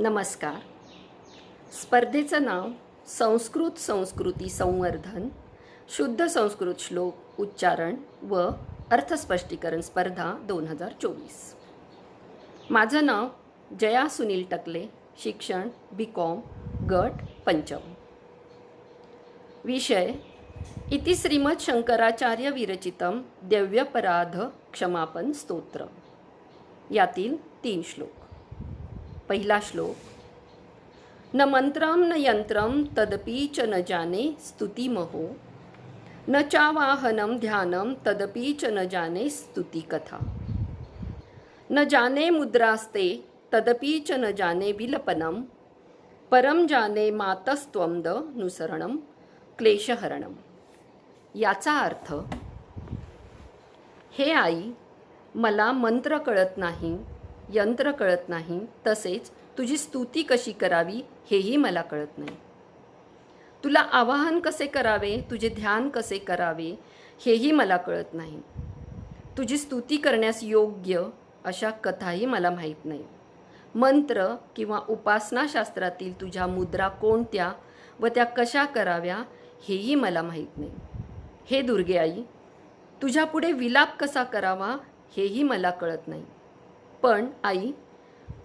नमस्कार. स्पर्धेचं नाव संस्कृत संस्कृती संवर्धन शुद्ध संस्कृत श्लोक उच्चारण व अर्थस्पष्टीकरण स्पर्धा दोन हजार चोवीस. माझं नाव जया सुनील टकले शिक्षण बी कॉम गट पंचम विषय इति श्रीमद शंकराचार्य विरचितम दैव्यपराध क्षमापन स्तोत्र यातील तीन श्लोक. पहिला श्लोक. न मंत्रम न यंत्रम तदपि च न जाने स्तुतिमहो. न चावाहनम ध्यानम तदपि च न जाने स्तुतिकथा. न जाने मुद्रास्ते तदपि च न जाने विलपनम परम जाने मातस्त्वम द नुसरणम क्लेशहरणम याचा अर्थ हे आई मला मंत्र कळत नाही. यंत्र कळत नाही तसेच तुझी स्तुती कशी करावी हेही मला कळत नाही. तुला आवाहन कसे करावे तुझे ध्यान कसे करावे हेही मला कळत नाही. तुझी स्तुती करण्यास योग्य अशा कथाही मला माहीत नाही. मंत्र किंवा उपासनाशास्त्रातील तुझ्या मुद्रा कोणत्या व त्या कशा कराव्या हेही मला माहीत नाही. हे दुर्गे आई तुझ्यापुढे विलाप कसा करावा हेही मला कळत नाही. पण आई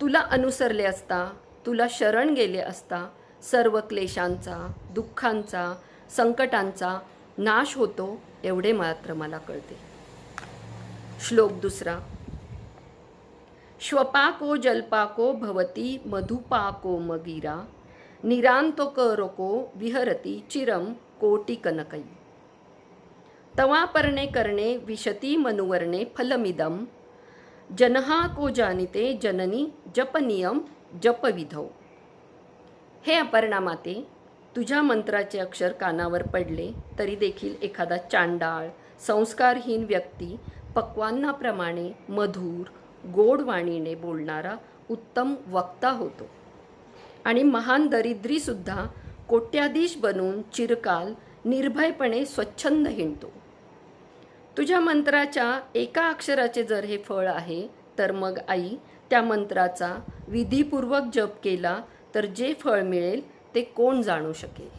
तुला अनुसरले असता तुला शरण गेले असता सर्व क्लेशांचा दुःखांचा संकटांचा नाश होतो एवढे मात्र मला कळते. श्लोक दुसरा. श्वपाको जल्पाको भवती मधुपाको मगिरा निरान्तोकरोको विहरती चिरम कनकई. तवापर्णे करणे विशती मनुवर्णे फलमिदम जनहा को जानिते जननी जपनियम जपविधौ। हे अपर्णा माते तुझ्या मंत्राचे अक्षर कानावर पडले तरी देखील एखादा चांडाळ संस्कारहीन व्यक्ती पक्वांनाप्रमाणे मधुर गोड वाणीने बोलणारा उत्तम वक्ता होतो. आणि महान दरिद्रीसुद्धा कोट्याधीश बनून चिरकाल निर्भयपणे स्वच्छंद हिंडतो. तुझ्या मंत्राच्या एका अक्षराचे जर हे फळ आहे तर मग आई त्या मंत्राचा विधीपूर्वक जप केला तर जे फळ मिळेल ते कोण जाणू शकेल?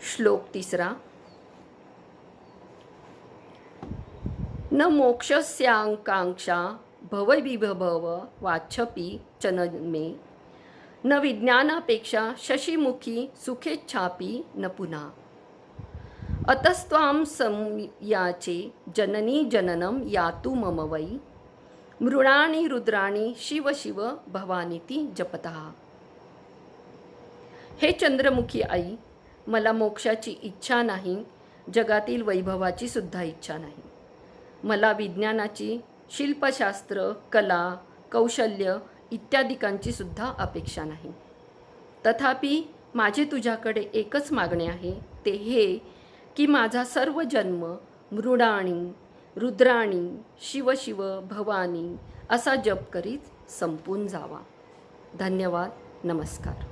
श्लोक तिसरा. न मोक्षस्यांकांक्षा भवविभव वाच्छपी चनमे न विज्ञानापेक्षा शशीमुखी सुखेच्छापी न पुन्हा अतस्त्वां संयाचे जननी जननं यातु मम वै। मृणानी रुद्राणी शिव शिव भवानीती जपतः। हे चंद्रमुखी आई मला मोक्षाची इच्छा नाही जगातील वैभवाची सुद्धा इच्छा नाही। मला विज्ञानाची शिल्पशास्त्र कला कौशल्य इत्यादिकांची सुद्धा अपेक्षा नाही। तथापि माझे तुझ्याकडे एकच मागणे आहे ते हे की माझा सर्व जन्म मृडाणी रुद्राणी शिव शिव भवानी असा जप करीत संपून जावा. धन्यवाद. नमस्कार.